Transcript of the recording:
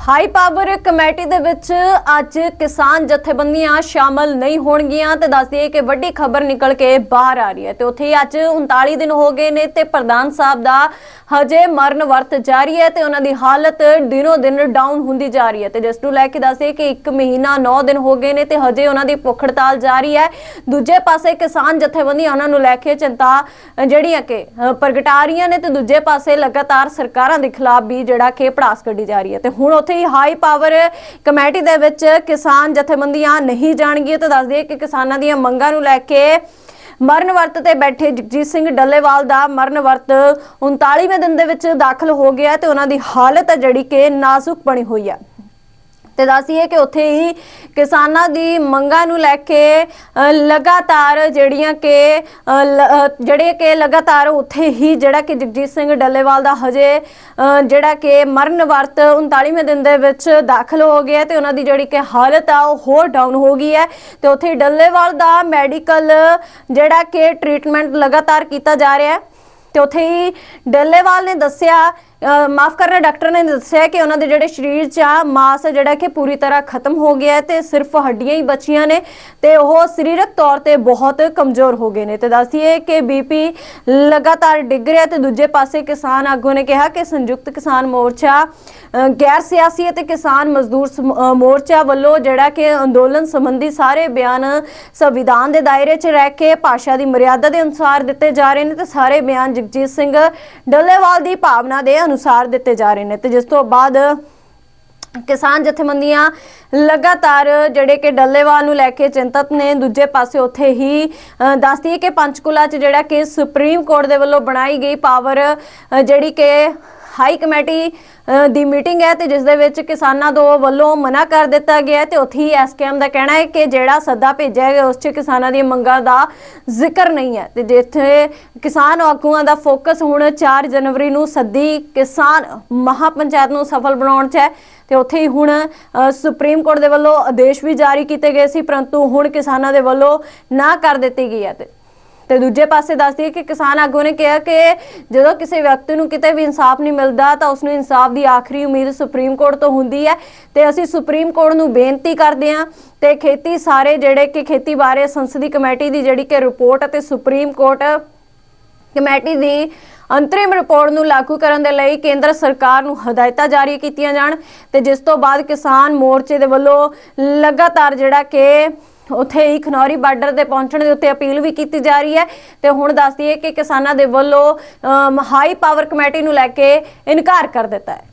High power committee ਦੇ ਵਿੱਚ ਅੱਜ ਕਿਸਾਨ ਜਥੇਬੰਦੀਆਂ ਸ਼ਾਮਲ ਨਹੀਂ ਹੋਣਗੀਆਂ ਤੇ ਦੱਸ ਦਈਏ ਕਿ ਵੱਡੀ ਖਬਰ ਨਿਕਲ ਕੇ ਬਾਹਰ ਆ ਰਹੀ ਹੈ ਤੇ ਉੱਥੇ ਹੀ ਅੱਜ 39 ਦਿਨ ਹੋ ਗਏ ਨੇ ਤੇ ਪ੍ਰਧਾਨ ਸਾਹਿਬ ਦਾ ਹਜੇ ਮਰਨ ਵਰਤ ਜਾਰੀ ਹੈ ਤੇ ਉਹਨਾਂ ਦੀ ਹਾਲਤ ਦਿਨੋ ਦਿਨ ਡਾਊਨ ਹੁੰਦੀ ਜਾ ਰਹੀ ਹੈ ਤੇ ਜਿਸ ਨੂੰ ਲੈ ਕੇ ਦੱਸਦੇ ਕਿ 1 ਮਹੀਨਾ 9 ਦਿਨ ਹੋ ਗਏ ਨੇ ਤੇ ਹਜੇ ਉਹਨਾਂ ਦੀ ਭੁੱਖ ਹੜਤਾਲ ਜਾਰੀ ਹੈ। ਦੂਜੇ ਪਾਸੇ ਕਿਸਾਨ ਜਥੇਬੰਦੀਆਂ ਉਹਨਾਂ ਨੂੰ ਲੈ ਕੇ ਚਿੰਤਾ ਜਿਹੜੀਆਂ ਕਿ ਪ੍ਰਗਟਾ ਰਹੀਆਂ ਨੇ ਤੇ ਦੂਜੇ ਪਾਸੇ ਲਗਾਤਾਰ ਸਰਕਾਰਾਂ ਦੇ ਖਿਲਾਫ ਵੀ ਜਿਹੜਾ ਕਿ ਪੜਾਸ ਕੱਢੀ ਜਾ ਰਹੀ ਹੈ ਤੇ ਹੁਣ ਉੱਥੇ ਹੀ ਹਾਈ ਪਾਵਰ ਕਮੇਟੀ ਦੇ ਵਿੱਚ ਕਿਸਾਨ ਜਥੇਬੰਦੀਆਂ ਨਹੀਂ ਜਾਣਗੀਆਂ ਤਾਂ ਦੱਸ ਦਈਏ ਕਿ ਕਿਸਾਨਾਂ ਦੀਆਂ ਮੰਗਾਂ ਨੂੰ ਲੈ ਕੇ ਮਰਨ ਵਰਤ ਤੇ ਬੈਠੇ ਜਗਜੀਤ ਸਿੰਘ ਡੱਲੇਵਾਲ ਦਾ ਮਰਨ ਵਰਤ 39ਵੇਂ ਦਿਨ ਦੇ ਵਿੱਚ ਦਾਖਲ ਹੋ ਗਿਆ ਤੇ ਉਹਨਾਂ ਦੀ ਹਾਲਤ ਹੈ ਜਿਹੜੀ ਕਿ ਨਾਜ਼ੁਕ ਬਣੀ ਹੋਈ ਹੈ। ਤੇ ਦੱਸੀਏ ਕਿ ਉੱਥੇ ਹੀ ਕਿਸਾਨਾਂ ਦੀ ਮੰਗਾਂ ਨੂੰ ਲੈ ਕੇ ਲਗਾਤਾਰ ਜਿਹੜੀਆਂ ਕਿ ਅ, ਜਿਹੜੇ ਕਿ ਲਗਾਤਾਰ ਉੱਥੇ ਹੀ ਜਿਹੜਾ ਕਿ ਜਗਜੀਤ ਸਿੰਘ ਡੱਲੇਵਾਲ ਦਾ ਹਜੇ ਜਿਹੜਾ ਕਿ ਮਰਨ ਵਰਤ 39ਵੇਂ ਦਿਨ ਦੇ ਵਿੱਚ ਦਾਖਲ ਹੋ ਗਿਆ ਤੇ ਉਹਨਾਂ ਦੀ ਜਿਹੜੀ ਕਿ ਹਾਲਤ ਆ ਉਹ ਹੋਰ ਡਾਊਨ ਹੋ ਗਈ ਹੈ ਤੇ ਉੱਥੇ ਹੀ ਡੱਲੇਵਾਲ ਦਾ ਮੈਡੀਕਲ ਜਿਹੜਾ ਕਿ ਟ੍ਰੀਟਮੈਂਟ ਲਗਾਤਾਰ ਕੀਤਾ ਜਾ ਰਿਹਾ ਹੈ। ਤੇ ਉੱਥੇ ਹੀ ਡੱਲੇਵਾਲ ਨੇ ਦੱਸਿਆ ਮਾਫ ਕਰਨਾ, ਡਾਕਟਰ ਨੇ ਦੱਸਿਆ ਕਿ ਉਹਨਾਂ ਦੇ ਜਿਹੜੇ ਸਰੀਰ 'ਚ ਆ, ਮਾਸ ਜਿਹੜਾ ਕਿ ਪੂਰੀ ਤਰ੍ਹਾਂ ਖਤਮ ਹੋ ਗਿਆ ਹੈ ਤੇ ਸਿਰਫ ਹੱਡੀਆਂ ਹੀ ਬਚੀਆਂ ਨੇ ਤੇ ਉਹ ਸਰੀਰਕ ਤੌਰ ਤੇ ਬਹੁਤ ਕਮਜ਼ੋਰ ਹੋ ਗਏ ਨੇ। ਤੇ ਦੱਸੀਏ ਕਿ ਬੀਪੀ ਲਗਾਤਾਰ ਡਿੱਗ ਰਿਹਾ ਤੇ ਦੂਜੇ ਪਾਸੇ ਕਿਸਾਨ ਆਗੂ ਨੇ ਕਿਹਾ ਕਿ ਸੰਯੁਕਤ ਕਿਸਾਨ ਮੋਰਚਾ ਗੈਰ ਸਿਆਸੀ ਅਤੇ ਕਿਸਾਨ ਮਜ਼ਦੂਰ ਸਮ- ਮੋਰਚਾ ਵੱਲੋਂ ਜਿਹੜਾ ਕਿ ਅੰਦੋਲਨ ਸੰਬੰਧੀ ਸਾਰੇ ਬਿਆਨ ਸੰਵਿਧਾਨ ਦੇ ਦਾਇਰੇ 'ਚ ਰਹਿ ਕੇ ਭਾਸ਼ਾ ਦੀ ਮਰਿਆਦਾ ਦੇ ਅਨੁਸਾਰ ਦਿੱਤੇ ਜਾ ਰਹੇ ਨੇ ਤੇ ਸਾਰੇ ਬਿਆਨ ਜਗਜੀਤ ਸਿੰਘ ਡੱਲੇਵਾਲ ਦੀ ਭਾਵਨਾ ਦੇ ਅਨੁਸਾਰ ਦਿੱਤੇ ਜਾ ਰਹੇ ਨੇ ਤੇ ਜਿਸ ਤੋਂ ਬਾਅਦ ਕਿਸਾਨ ਜਥੇਬੰਦੀਆਂ ਲਗਾਤਾਰ ਜਿਹੜੇ ਕਿ ਡੱਲੇਵਾਲ ਨੂੰ ਲੈ ਕੇ ਚਿੰਤਤ ਨੇ ਦੂਜੇ ਪਾਸੇ ਉੱਥੇ ਹੀ ਅ, ਦੱਸਦੀ ਹੈ ਕਿ ਪੰਚਕੂਲਾ 'ਚ ਜਿਹੜਾ ਕਿ ਸੁਪਰੀਮ ਕੋਰਟ ਦੇ ਵੱਲੋਂ ਬਣਾਈ ਗਈ ਪਾਵਰ ਜਿਹੜੀ ਕਿ ਹਾਈ ਕਮੇਟੀ ਦੀ ਮੀਟਿੰਗ ਹੈ ਤੇ ਜਿਸ ਦੇ ਵਿੱਚ ਕਿਸਾਨਾਂ ਤੋਂ ਵੱਲੋਂ ਮਨਾ ਕਰ ਦਿੱਤਾ ਗਿਆ ਹੈ ਤੇ ਉੱਥੇ ਹੀ ਐਸਕੇਐਮ ਦਾ ਕਹਿਣਾ ਹੈ ਕਿ ਜਿਹੜਾ ਸੱਦਾ ਭੇਜਿਆ ਗਿਆ, ਉਸ 'ਚ ਕਿਸਾਨਾਂ ਦੀਆਂ ਮੰਗਾਂ ਦਾ ਜ਼ਿਕਰ ਨਹੀਂ ਹੈ। ਤੇ ਜਿੱਥੇ ਕਿਸਾਨ ਆਗੂਆਂ ਦਾ ਫੋਕਸ ਹੁਣ 4 ਜਨਵਰੀ ਨੂੰ ਸੱਦੀ ਕਿਸਾਨ ਮਹਾਪੰਚਾਇਤ ਨੂੰ ਸਫਲ ਬਣਾਉਣ 'ਚ ਹੈ ਤੇ ਉੱਥੇ ਹੀ ਹੁਣ ਸੁਪਰੀਮ ਕੋਰਟ ਦੇ ਵੱਲੋਂ ਆਦੇਸ਼ ਵੀ ਜਾਰੀ ਕੀਤੇ ਗਏ ਸੀ, ਪਰੰਤੂ ਹੁਣ ਕਿਸਾਨਾਂ ਦੇ ਵੱਲੋਂ ਨਾ ਕਰ ਦਿੱਤੀ ਗਈ ਹੈ। ਤੇ ਤੇ ਦੂਜੇ ਪਾਸੇ ਦੱਸਦੀ ਹੈ ਕਿ ਕਿਸਾਨ ਆਗੂ ਨੇ ਕਿਹਾ ਕਿ ਜਦੋਂ ਕਿਸੇ ਵਿਅਕਤੀ ਨੂੰ ਕਿਤੇ ਵੀ ਇਨਸਾਫ ਨਹੀਂ ਮਿਲਦਾ, ਤਾਂ ਉਸ ਨੂੰ ਇਨਸਾਫ ਦੀ ਆਖਰੀ ਉਮੀਦ ਸੁਪਰੀਮ ਕੋਰਟ ਤੋਂ ਹੁੰਦੀ ਹੈ। ਤੇ ਅਸੀਂ ਸੁਪਰੀਮ ਕੋਰਟ ਨੂੰ ਬੇਨਤੀ ਕਰਦੇ ਹਾਂ ਤੇ ਖੇਤੀ ਸਾਰੇ ਜਿਹੜੇ ਕਿ ਖੇਤੀ ਬਾਰੇ ਸੰਸਦੀ ਕਮੇਟੀ ਦੀ ਜਿਹੜੀ ਕਿ ਰਿਪੋਰਟ ਅਤੇ ਸੁਪਰੀਮ ਕੋਰਟ ਕਮੇਟੀ ਦੀ ਅੰਤਰਿਮ ਰਿਪੋਰਟ ਨੂੰ ਲਾਗੂ ਕਰਨ ਦੇ ਲਈ ਕੇਂਦਰ ਸਰਕਾਰ ਨੂੰ ਹਦਾਇਤਾਂ ਜਾਰੀ ਕੀਤੀਆਂ ਜਾਣ। ਤੇ ਜਿਸ ਤੋਂ ਬਾਅਦ ਕਿਸਾਨ ਮੋਰਚੇ ਦੇ ਵੱਲੋਂ ਲਗਾਤਾਰ ਜਿਹੜਾ ਕਿ ਉੱਥੇ ਹੀ ਖਨੌਰੀ ਬਾਰਡਰ ਤੇ ਪਹੁੰਚਣ ਦੇ ਉੱਤੇ ਅਪੀਲ ਵੀ ਕੀਤੀ ਜਾ ਰਹੀ ਹੈ ਤੇ ਹੁਣ ਦੱਸਦੀ ਹੈ ਕਿ ਕਿਸਾਨਾਂ ਦੇ ਵੱਲੋਂ ਅਮ, ਹਾਈ ਪਾਵਰ ਕਮੇਟੀ ਨੂੰ ਲੈ ਕੇ ਇਨਕਾਰ ਕਰ ਦਿੱਤਾ ਹੈ।